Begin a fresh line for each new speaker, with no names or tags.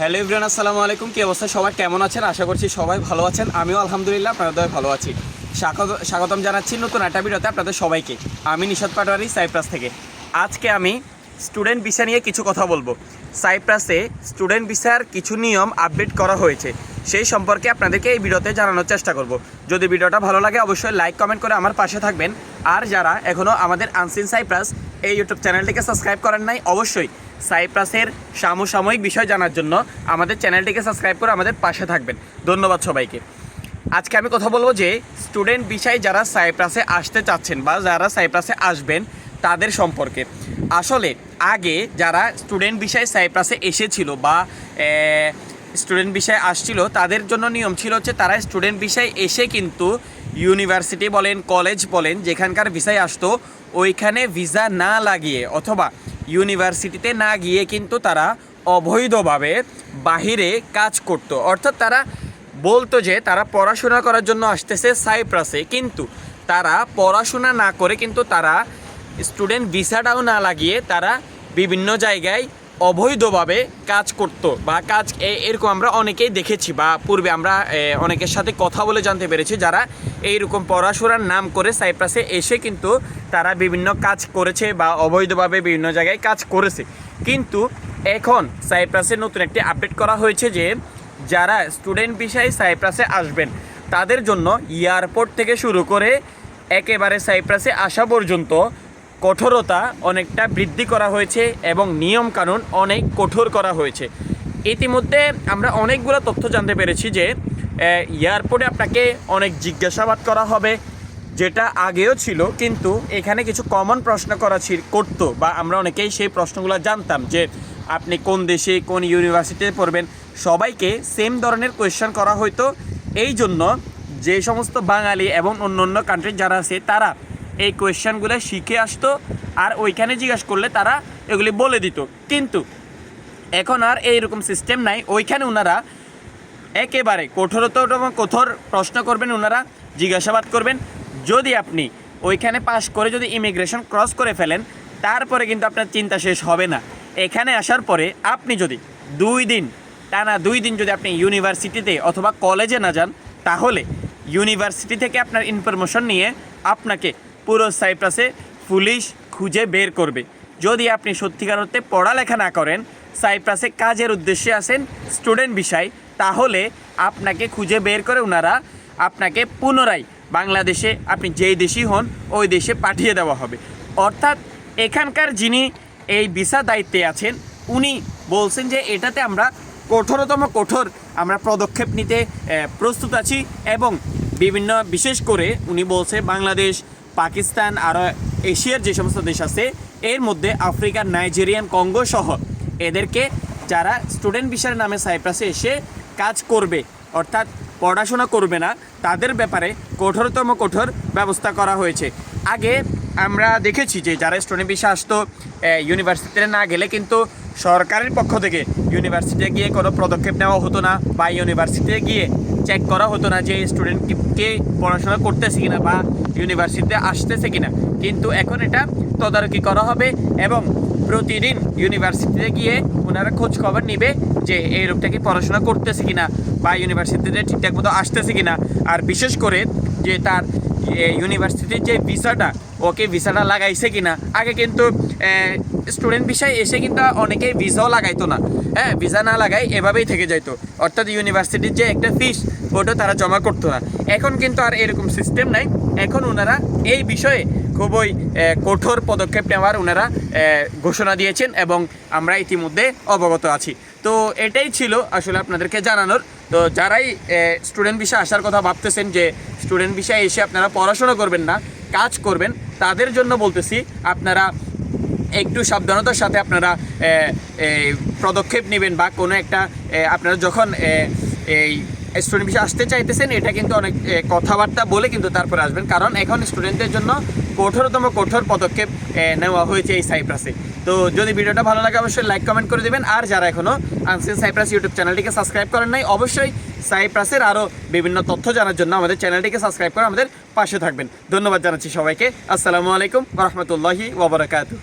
Hello Ibran আসসালামু আলাইকুম। কি অবস্থা? সবাই কেমন আছেন? আশা করছি সবাই ভালো আছেন। আমিও আলহামদুলিল্লাহ আপনাদের ভালো আছি। স্বাগত স্বাগতম জানাচ্ছি নতুন একটা ভিডিওতে আপনাদের সবাইকে। আমি নিশাদ পাটোয়ারি, সাইপ্রাস থেকে। আজকে আমি স্টুডেন্ট ভিসা নিয়ে কিছু কথা বলব। সাইপ্রাসে স্টুডেন্ট ভিসার কিছু নিয়ম আপডেট করা হয়েছে। সেই সম্পর্কে আপনাদেরকে এই ভিডিওতে জানানোর চেষ্টা করব। যদি ভিডিওটা ভালো লাগে, অবশ্যই লাইক, কমেন্ট করে আমার পাশে থাকবেন। আর যারা এখনও আমাদের আনসিন সাইপ্রাস এই ইউটিউব চ্যানেলটিকে সাবস্ক্রাইব করেন নাই, অবশ্যই সাইপ্রাসের সামসাময়িক বিষয় জানার জন্য আমাদের চ্যানেলটিকে সাবস্ক্রাইব করে আমাদের পাশে থাকবেন। ধন্যবাদ সবাইকে। আজকে আমি কথা বলব যে স্টুডেন্ট বিষয় যারা সাইপ্রাসে আসতে চাচ্ছেন বা যারা সাইপ্রাসে আসবেন তাদের সম্পর্কে। আসলে আগে যারা স্টুডেন্ট বিষয়ে সাইপ্রাসে এসেছিল বা স্টুডেন্ট বিষয়ে আসছিল, তাদের জন্য নিয়ম ছিল হচ্ছে তারা স্টুডেন্ট বিষয়ে এসে কিন্তু ইউনিভার্সিটি বলেন, কলেজ বলেন, যেখানকার ভিসায় আসতো, ওইখানে ভিসা না লাগিয়ে অথবা ইউনিভার্সিটিতে না গিয়ে কিন্তু তারা অবৈধভাবে বাহিরে কাজ করত। অর্থাৎ তারা বলতো যে তারা পড়াশোনা করার জন্য আসতেছে সাইপ্রাসে, কিন্তু তারা পড়াশোনা না করে কিন্তু তারা স্টুডেন্ট ভিসাটাও না লাগিয়ে তারা বিভিন্ন জায়গায় অবৈধভাবে কাজ করত বা কাজ এরকম আমরা অনেকেই দেখেছি বা পূর্বে আমরা অনেকের সাথে কথা বলে জানতে পেরেছি যারা এইরকম পড়াশোনার নাম করে সাইপ্রাসে এসে কিন্তু তারা বিভিন্ন কাজ করেছে বা অবৈধভাবে বিভিন্ন জায়গায় কাজ করেছে। কিন্তু এখন সাইপ্রাসে নতুন একটি আপডেট করা হয়েছে যে যারা স্টুডেন্ট বিষয়ে সাইপ্রাসে আসবেন, তাদের জন্য এয়ারপোর্ট থেকে শুরু করে একেবারে সাইপ্রাসে আসা পর্যন্ত কঠোরতা অনেকটা বৃদ্ধি করা হয়েছে এবং নিয়মকানুন অনেক কঠোর করা হয়েছে। ইতিমধ্যে আমরা অনেকগুলো তথ্য জানতে পেরেছি যে এয়ারপোর্টে আপনাকে অনেক জিজ্ঞাসাবাদ করা হবে, যেটা আগেও ছিল, কিন্তু এখানে কিছু কমন প্রশ্ন করা ছিল, করতো, বা আমরা অনেকেই সেই প্রশ্নগুলো জানতাম যে, আপনি কোন দেশে, কোন ইউনিভার্সিটিতে পড়বেন, সবাইকে সেম ধরনের কোয়েশ্চেন করা হয়তো এই জন্য যে সমস্ত বাঙালি এবং অন্য অন্য কান্ট্রির যারা আছে, তারা এই কোয়েশ্চেনগুলো শিখে আসতো আর ওইখানে জিজ্ঞাসা করলে তারা এগুলি বলে দিত। কিন্তু এখন আর এইরকম সিস্টেম নাই। ওইখানে ওনারা একেবারে কঠোরতম কঠোর প্রশ্ন করবেন ওনারা জিজ্ঞাসাবাদ করবেন। যদি আপনি ওইখানে পাশ করে যদি ইমিগ্রেশন ক্রস করে ফেলেন, তারপরে কিন্তু আপনার চিন্তা শেষ হবে না। এখানে আসার পরে আপনি যদি দুই দিন, টানা দুই দিন যদি আপনি ইউনিভার্সিটিতে অথবা কলেজে না যান, তাহলে ইউনিভার্সিটি থেকে আপনার ইনফরমেশন নিয়ে আপনাকে পুরো সাইপ্রাসে পুলিশ খুঁজে বের করবে। যদি আপনি সত্যিকার অর্থে পড়ালেখা না করেন, সাইপ্রাসে কাজের উদ্দেশ্যে আসেন স্টুডেন্ট বিষয় তাহলে আপনাকে খুঁজে বের করে ওনারা আপনাকে পুনরায় বাংলাদেশে আপনি যেই দেশই হন, ওই দেশে পাঠিয়ে দেওয়া হবে। অর্থাৎ এখানকার যিনি এই ভিসা দায়িত্বে আছেন, উনি বলছেন যে এটাতে আমরা কঠোরতম কঠোর আমরা পদক্ষেপ নিতে প্রস্তুত আছি এবং বিভিন্ন, বিশেষ করে উনি বলছে বাংলাদেশ পাকিস্তান আরও এশিয়ার যে সমস্ত দেশ আছে, এর মধ্যে আফ্রিকার নাইজেরিয়ান কঙ্গো সহ এদেরকে যারা স্টুডেন্ট বিষয়ের নামে সাইপ্রাসে এসে কাজ করবে, অর্থাৎ পড়াশোনা করবে না, তাদের ব্যাপারে কঠোরতম কঠোর ব্যবস্থা করা হয়েছে। আগে আমরা দেখেছি যে যারা স্টুডেন্ট বিষয় আসতো ইউনিভার্সিটিতে না গেলে কিন্তু সরকারের পক্ষ থেকে ইউনিভার্সিটিতে গিয়ে কোনো পদক্ষেপ নেওয়া হতো না বা ইউনিভার্সিটিতে গিয়ে চেক করা হতো না যে স্টুডেন্টকে পড়াশোনা করতেছে কিনা বা ইউনিভার্সিটিতে আসতেছে কিনা। কিন্তু এখন এটা তদারকি করা হবে এবং প্রতিদিন ইউনিভার্সিটিতে গিয়ে ওনারা খোঁজ খবর নিবে যে এই লোকটা কি পড়াশোনা করতেছে কিনা বা ইউনিভার্সিটিতে ঠিকঠাক মতো আসতেছে কিনা। আর বিশেষ করে যে তার ইউনিভার্সিটির যে ভিসাটা, ওকে ভিসাটা লাগাইছে কিনা। আগে কিন্তু স্টুডেন্ট বিষয় এসে কিন্তু অনেকেই ভিসাও লাগাইতো না। হ্যাঁ ভিসা না লাগাই এভাবেই থেকে যাইতো। অর্থাৎ ইউনিভার্সিটির যে একটা ফিস ওটা তারা জমা করতো না। এখন কিন্তু আর এরকম সিস্টেম নাই। এখন ওনারা এই বিষয়ে খুবই কঠোর পদক্ষেপ নেওয়ার ওনারা ঘোষণা দিয়েছেন এবং আমরা ইতিমধ্যে অবগত আছি। তো এটাই ছিল আসলে আপনাদেরকে জানানোর। তো যারাই স্টুডেন্ট বিষয়ে আসার কথা ভাবতেছেন যে স্টুডেন্ট বিষয়ে এসে আপনারা পড়াশোনা করবেন না, কাজ করবেন, তাদের জন্য বলতেছি, আপনারা একটু সাবধানতার সাথে আপনারা পদক্ষেপ নেবেন বা কোনো একটা আপনারা যখন এই স্টুডেন্ট বিষয়ে আসতে চাইতেছেন, এটা কিন্তু অনেক কথাবার্তা বলে কিন্তু তারপরে আসবেন। কারণ এখন স্টুডেন্টদের জন্য কঠোরতম কঠোর পদক্ষেপ নেওয়া হয়েছে এই সাইপ্রাসে তো যদি ভিডিওটা ভালো লাগে, অবশ্যই লাইক কমেন্ট করে দেবেন। আর যারা এখনও আনসিন সাইপ্রাস ইউটিউব চ্যানেলটিকে সাবস্ক্রাইব করেন নাই, অবশ্যই সাইপ্রাসের আরও বিভিন্ন তথ্য জানার জন্য আমাদের চ্যানেলটিকে সাবস্ক্রাইব করে আমাদের পাশে থাকবেন। ধন্যবাদ জানাচ্ছি সবাইকে। আসসালামু আলাইকুম রহমতুল্লাহি ওবরাকাতু